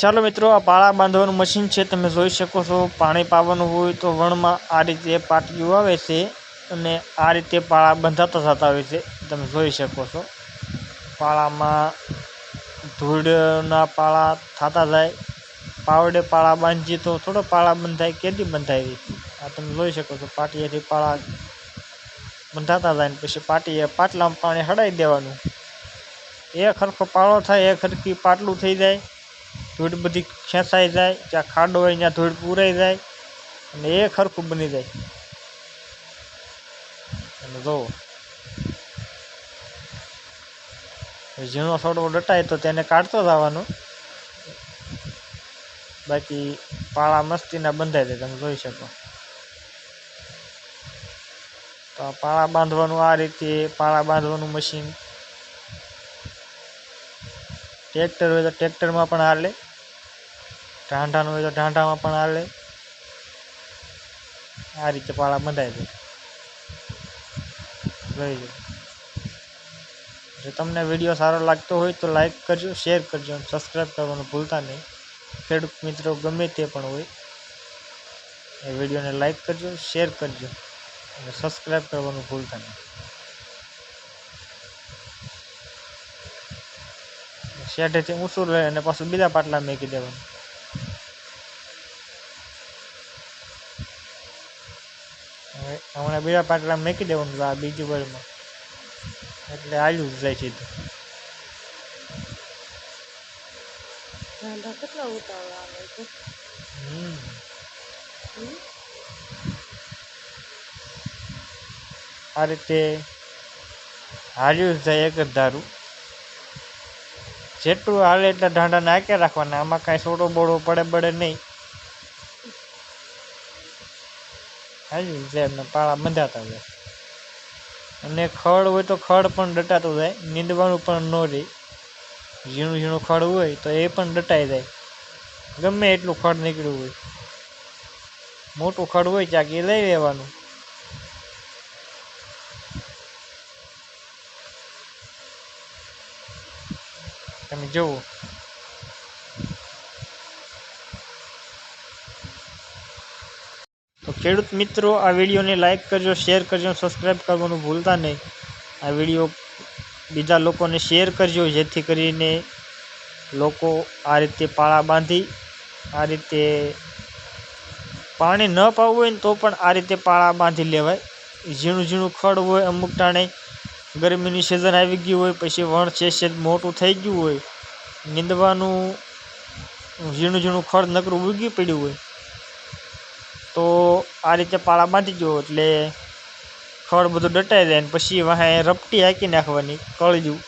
ચાલો મિત્રો, આ પાળા બાંધવાનું મશીન છે, તમે જોઈ શકો છો, પાણી પાવાનું હોય તો વણમાં આ રીતે પાટીઓ આવે છે અને આ રીતે પાળા બંધાતા થતા હોય છે, તમે જોઈ શકો છો. પાળામાં ધૂળના પાળા થતા જાય, પાવડે પાળા બાંધીએ તો થોડો પાળા બંધાય, કેદી બંધાય આ તમે જોઈ શકો છો પાટીએથી પાળા બંધાતા જાય ને પછી પાટીએ પાટલામાં પાણી હડાવી દેવાનું. એક ખરખો પાળો થાય, એક ખરખી પાટલું થઈ જાય ધૂળ બધી ખેંચાઈ જાય, જ્યાં ખાડો હોય ત્યાં ધૂળ પૂરાઈ જાય અને એ ખરખું બની જાય. અને જુઓ ઝીણો થોડો ડટાય તો તેને કાઢતો જવાનું. બાકી પાળા મસ્તીના બંધાઈ જાય, તમે જોઈ શકો. તો આ પાળા બાંધવાનું આ રીતે, પાળા બાંધવાનું મશીન ટ્રેક્ટર હોય તો ટ્રેક્ટરમાં પણ હાલે. ઢાંઢાનું હોય તો ઢાંઢામાં પણ હાલે. આ રીતે પાળા બંધાય છે. લઈ જાઓ જો તમને વીડિયો સારો લાગતો હોય તો લાઈક કરજો, શેર કરજો અને સબસ્ક્રાઈબ કરવાનું ભૂલતા નહીં. ખેડૂત મિત્રો ગમે તે પણ હોય, એ વિડીયોને લાઈક કરજો, શેર કરજો અને સબસ્ક્રાઈબ કરવાનું ભૂલતા નહીં. શેઠેથી ઊંચું રહે અને પાછું બીજા પાટલા મેકી દેવાનું. હમણાં બીજા પાટલા મેકી દેવાનું આ બીજી વળમાં એટલે આલ્યું જ જાય સીધું. કેટલા ઉતાવળા આવે છે? હમ. હમ? આ રીતે હાલ્યું જાય એક જ ધારું. જેટલું હાલે એટલા ઢાંડા નાખ્યા રાખવાના આમાં કાંઈ સોડો બોડો પડે પડે નહીં. હાલ્યું સાહેબને પાળા બંધાતા જાય અને ખડ હોય તો ખડ પણ દટાતું જાય, નીંદવાનું પણ ન રહે ઝીણું ઝીણું ખડ હોય તો એ પણ ડટાઈ જાય. ગમે એટલું ખડ નીકળ્યું હોય. મોટું ખડ હોય ત્યાં એ લઈ લેવાનું. તમે જુઓ. તો ખેડૂત મિત્રો, આ વિડીયોને લાઇક કરજો શેર કરજો સબસ્ક્રાઈબ કરવાનું ભૂલતા નહીં. આ વીડિયો બીજા લોકોને શેર કરજો, જેથી કરીને લોકો આ રીતે પાળા બાંધી, આ રીતે પાણી ન પાવું હોય ને તો પણ આ રીતે પાળા બાંધી લેવાય. ઝીણું ઝીણું ખડ હોય, અમુક ટાણે ગરમીની સિઝન આવી ગઈ હોય, પછી વણ છે છે મોટું થઈ ગયું હોય, નીંદવાનું ઝીણું ઝીણું ખડ નકરું ઉગી પડ્યું હોય. તો આ રીતે પાળા બાંધી જુઓ એટલે ખડ બધું દટાઈ જાય ને પછી વાંહે રપટી હાંકી નાખવાની, કળજું.